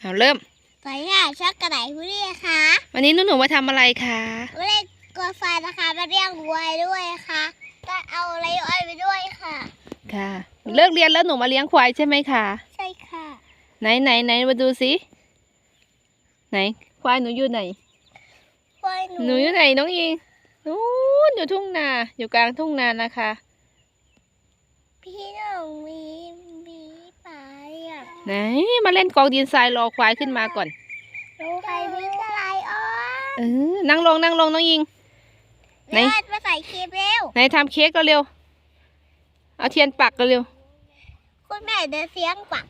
เอาเริ่มสวัสดีค่ะช็อกกระไดผู้เรียค่ะวันนี้หนูหนูมาทำอะไรคะผู้เล่นกลัวไฟนะคะมาเรียกวัวด้วยค่ะก็เอาไรอ้อยไปด้วยค่ะ ค่ะเลิกเรียนแล้วหนูมาเลี้ยงควายใช่ไหมคะใช่ค่ะ ไหนไหนไหนมาดูสิไหน ควายหนูอยู่ไหนควายหนูหนูอยู่ไหนน้องอิงนู้นอยู่ทุ่งนาอยู่กลางทุ่งนานะคะ พี่น้องมีมีป่าอะ ไหนมาเล่นกองดินทรายรอควายขึ้นมาก่อนรู้ใครมีอะไรอ้อเออนั่งลงนั่งลงน้องอิงไหนเลือดมาใส่ครีมเร็วไหนทำเค้กก็เร็วเอาเทียนปักก็เร็วคุณแม่เดินเสียงปัก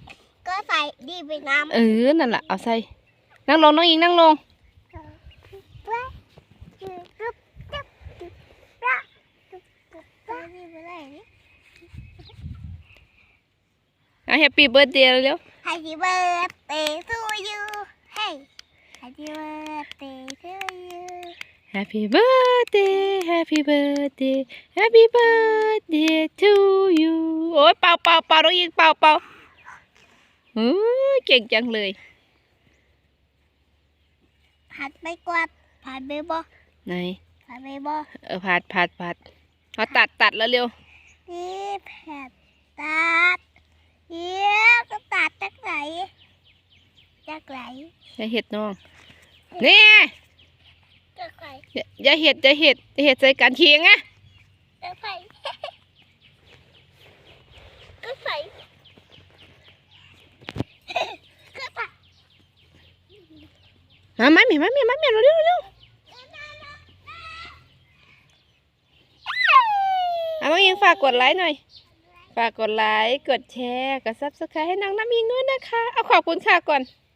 ก็ใส่ดีไปน้ำเออนั่นแหละเอาใส่นั่งลงน้องอิงนั่งลง นี่ไปไหนนี่ เอา แฮปปี้เบิร์ดเดย์เร็ว Happy birthday to you Hey Happy birthday to you Happy birthday Happy birthday Happy birthday to you โอ้ยเป่าเป่าเป่าน้องอิงเป่าเป่าเออเก่งจังเลย ผัดไม่กวาดผัดไม่บ่ไหน ผัดไม่บ่เออผัดผัดผัดเอาตัดตัดแล้วเร็วนี่แผ่นตัดเยี่ยก็ตัดจากไหน จากไหนอย่าเห็ดน้องนี่จากไหนอย่าอย่าเห็ดอย่าเห็ดอย่าเห็ดใส่กันเคียงอะจากไหนก็ใส่ก็ตัดมามาเมียมาเมียมาเมียเร็วเร็วเร็วเอาน้องอิงฝากกดไลค์หน่อย ฝากกดไลค์ กดแชร์ กดซับสไครต์ให้น้องน้ำอิงด้วยนะคะ เอาขอบคุณค่ะก่อนข